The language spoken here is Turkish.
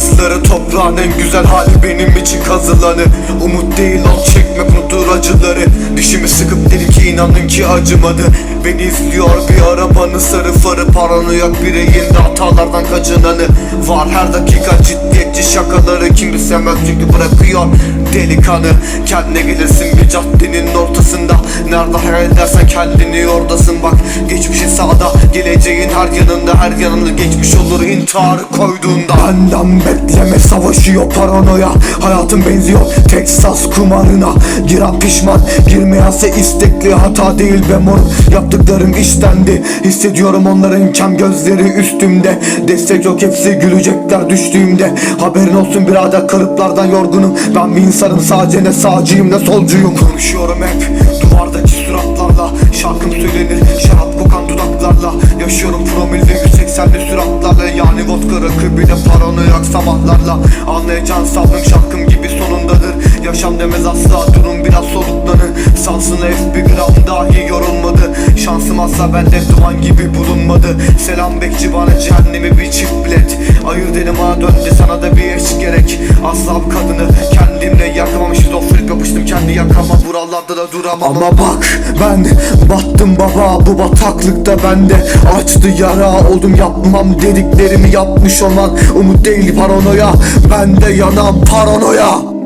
Acıları toprağın en güzel hali benim için kazılanı Umut değil ol çekmek unutur acıları. Dişimi sıkıp dedim ki inanın ki acımadı. Beni izliyor bir arabanın sarı farı. Paranoyak bireyinde hatalardan kaçınanı. Var her dakika ciddiyetçi şakaları. Kim sevmez çünkü bırakıyor delikanı. Kendine gelirsin bir caddenin ortasında. Nerede hayal edersen kendini oradasın bak Geçmişin sağda geleceğin her yanında Her yanında geçmiş olur. İntiharı koyduğunda Benden bekleme savaşıyor paranoya. Hayatım benziyor Texas kumarına. Giren pişman girmeyense istekli Hata değil be moruk. Yaptıklarım iştendi. Hissediyorum onların kem gözleri üstümde. Destek yok hepsi gülecekler düştüğümde. Haberin olsun birader kırıklardan yorgunum. Ben bir insanım sadece ne sağcıyım ne solcuyum. Konuşuyorum hep 180'li süratlarla Yani vodka rakı bir de paranoyak sabahlarla. Anlayacağın sabrım şarkım gibi sonundadır. Yaşam demez asla durum biraz soluklanır. Sansın F bir gram dahi yorulmadı. Şansım asla bende duman gibi bulunmadı. Selam bekçi bana cehennemi bir çift bilet. Ayır dedim bana döndü sana da bir eş gerek. Asla kadını kendi yakama Buralarda da duramam. Ama bak ben battım baba Bu bataklıkta bende. Açtı yara Oldum yapmam dediklerimi yapmış olman Umut değil paranoya Bende yanan paranoya